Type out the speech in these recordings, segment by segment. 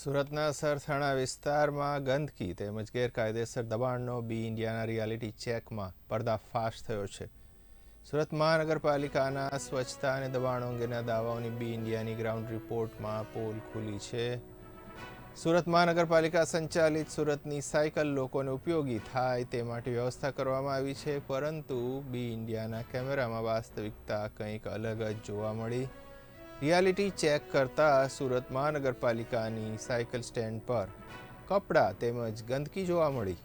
સુરતના સરથાણા વિસ્તારમાં ગંદકી તેમજ ગેરકાયદેસર દબાણનો બી ઇન્ડિયાના રિયાલિટી ચેકમાં પર્દાફાશ થયો છે. સુરત મહાનગરપાલિકાના સ્વચ્છતા અને દબાણો અંગેના દાવાઓની બી ઇન્ડિયાની ગ્રાઉન્ડ રિપોર્ટમાં પોલ ખુલી છે. સુરત મહાનગરપાલિકા સંચાલિત સુરતની સાયકલ લોકોને ઉપયોગી થાય તે માટે વ્યવસ્થા કરવામાં આવી છે, પરંતુ બી ઇન્ડિયાના કેમેરામાં વાસ્તવિકતા કંઈક અલગ જ જોવા મળી. રિયાલિટી ચેક કરતા સુરત મહાનગરપાલિકાની સાયકલ સ્ટેન્ડ પર કપડાં તેમજ ગંદકી જોવા મળી.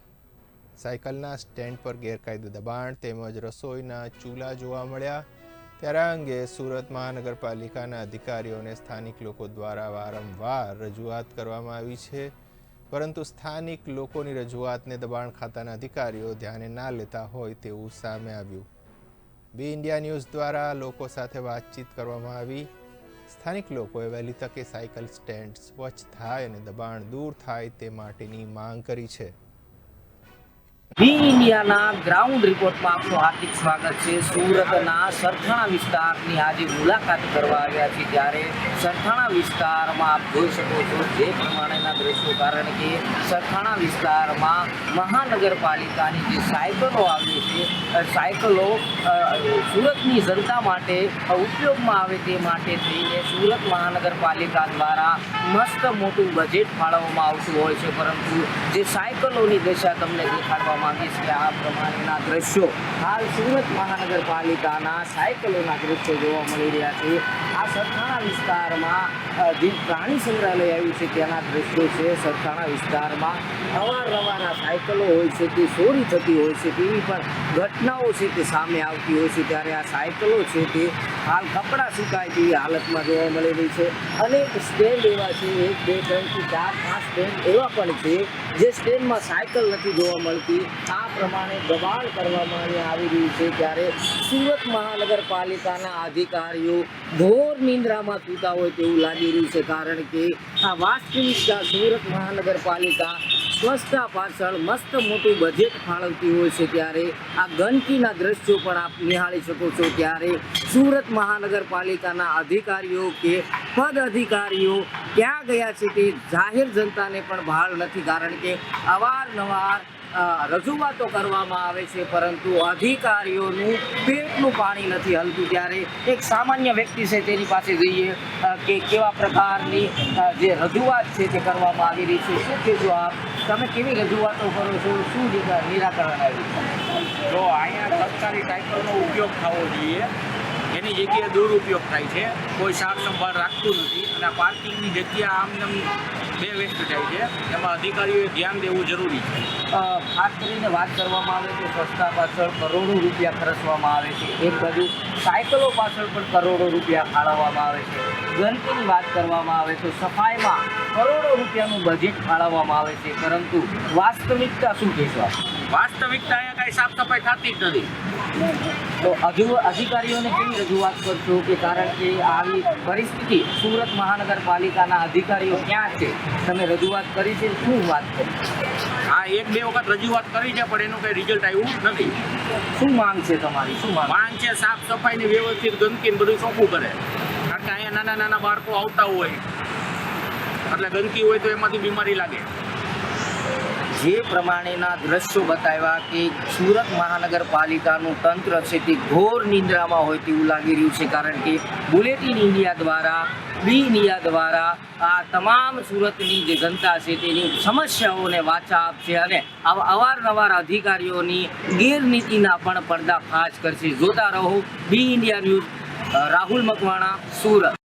સાયકલના સ્ટેન્ડ પર ગેરકાયદે દબાણ તેમજ રસોઈના ચૂલા જોવા મળ્યા. ત્યારે આ અંગે સુરત મહાનગરપાલિકાના અધિકારીઓને સ્થાનિક લોકો દ્વારા વારંવાર રજૂઆત કરવામાં આવી છે. પરંતુ સ્થાનિક લોકોની રજૂઆતને દબાણ ખાતાના અધિકારીઓ ધ્યાને ના લેતા હોય તેવું સામે આવ્યું. બી ઇન્ડિયા ન્યૂઝ દ્વારા લોકો સાથે વાતચીત કરવામાં આવી. સ્થાનિક લોકોએ વહેલી તકે સાયકલ સ્ટેન્ડ સ્વચ્છ થાય અને દબાણ દૂર થાય તે માટેની માંગ કરી છે. બી ઇન્ડિયાના ગ્રાઉન્ડ રિપોર્ટમાં આપનું હાર્દિક સ્વાગત છે. સુરતના સરથાણા વિસ્તારની આજે મુલાકાત કરવા આવ્યા છે ત્યારે સરથાણા વિસ્તારમાં આપ જોઈ શકો છો જે પ્રમાણેના દ્રશ્યો, કારણ કે સરથાણા વિસ્તારમાં મહાનગરપાલિકાની જે સાયકલો આવી છે સાયકલો સુરતની જનતા માટે ઉપયોગમાં આવે તે માટે થઈને સુરત મહાનગરપાલિકા દ્વારા મસ્ત મોટું બજેટ ફાળવવામાં આવતું હોય છે. પરંતુ જે સાયકલોની દશા તમને દેખાડવા માંગીશ કે આ પ્રમાણેના દ્રશ્યો હાલ સુરત મહાનગરપાલિકાના સાયકલોના દ્રશ્યો જોવા મળી રહ્યા છે. આ સરથાણા વિસ્તારમાં જે પ્રાણી સંગ્રહાલય આવ્યું છે, ત્યાંના દ્રશ્યો છે. સરથાણા વિસ્તારમાં અવારનવાર આ સાયકલો હોય છે, તે ચોરી થતી હોય છે, તેવી પણ ઘટનાઓ છે તે સામે આવતી હોય છે. ત્યારે આ સાયકલો છે તે હાલ કપડાં સુકાય તેવી હાલતમાં જોવા મળી રહી છે. અનેક સ્ટેન્ડ એવા છે, એક, બે ત્રણથી ચાર, પાંચ સ્ટેન્ડ એવા પણ છે, જે સ્ટેન્ડમાં સાયકલ નથી જોવા મળતી. આ પ્રમાણે દબાણ કરવામાં આવી રહ્યું છે. ત્યારે સુરત મહાનગરપાલિકાના અધિકારીઓ ઘોર નિંદ્રામાં સૂતા હોય તેવું લાગી રહ્યું છે, કારણ કે આ વાસ્તવિકતા સુરત મહાનગરપાલિકા સ્વચ્છતા પાછળ મસ્ત મોટું બજેટ ફાળવતી હોય છે, ત્યારે આ ગંદકીના દ્રશ્યો પણ આપ નિહાળી શકો છો. ત્યારે સુરત મહાનગરપાલિકાના અધિકારીઓ કે પદ અધિકારીઓ ક્યાં ગયા છે તે જાહેર જનતાને પણ ભાળ નથી, કારણ કે અવારનવાર રજૂઆતો કરવામાં આવે છે, પરંતુ અધિકારીઓનું પેટનું પાણી નથી હલતું. ત્યારે એક સામાન્ય વ્યક્તિ છે, તેની પાસે જઈએ કે કેવા પ્રકારની જે રજૂઆત છે તે કરવામાં આવી રહી છે. શું કહેજો આપ? તમે કેવી રજૂઆતો કરો છો? શું નિરા- નિરાકરણ આવ્યું જો અહીંયા સરકારી સાયકલનો ઉપયોગ થવો જોઈએ, એની જગ્યાએ દુરુપયોગ થાય છે. કોઈ સાર સંભાળ રાખતું નથી અને પાર્કિંગની જગ્યા આમ બે વેસ્ટ થાય છે. એમાં અધિકારીઓએ ધ્યાન દેવું જરૂરી છે. ખાસ કરીને વાત કરવામાં આવે તો સ્વચ્છતા પાછળ કરોડો રૂપિયા ખર્ચવામાં આવે છે. એક બાજુ સાયકલો પાછળ પણ કરોડો રૂપિયા ફાળવવામાં આવે છે. ગંદકીની વાત કરવામાં આવે તો સફાઈમાં કરોડો રૂપિયાનું બજેટ ફાળવવામાં આવે છે. પરંતુ વાસ્તવિકતા શું કહેશો વાસ્તવિકતા અહીંયા કાંઈ સાફ સફાઈ થતી જ નથી. તો હજુ અધિકારીઓને કેવી રજૂઆત કરશો કે કારણ કે આવી પરિસ્થિતિ સુરત મહાનગરપાલિકાના અધિકારીઓ ક્યાં છે? તમે રજૂઆત કરી છે શું વાત કરી? આ એક બે વખત રજૂઆત કરી છે પણ એનું કંઈ રિઝલ્ટ આવ્યું નથી. શું માંગ છે તમારી? શું માંગ માંગ છે સાફ સફાઈ ને વ્યવસ્થિત ગંદકીને બધું ચોખ્ખું કરે. કારણ કે અહીંયા નાના નાના બાળકો આવતા હોય. એટલે ગંદકી હોય તો એમાંથી બીમારી લાગે. જે પ્રમાણેના દ્રશ્યો બતાવ્યા કે સુરત મહાનગરપાલિકાનું તંત્ર છે તે ઘોર નિંદ્રામાં હોય તેવું લાગી રહ્યું છે કારણ કે બુલેટિન ઇન્ડિયા દ્વારા, બી ઇન્ડિયા દ્વારા આ તમામ સુરતની જે જનતા છે તેની સમસ્યાઓને વાચા આપશે અને આવા, અવારનવાર અધિકારીઓની ગેરનીતિના પણ પડદાફાશ કરશે. જોતા રહો, B India news Rahul Makwana, Surat.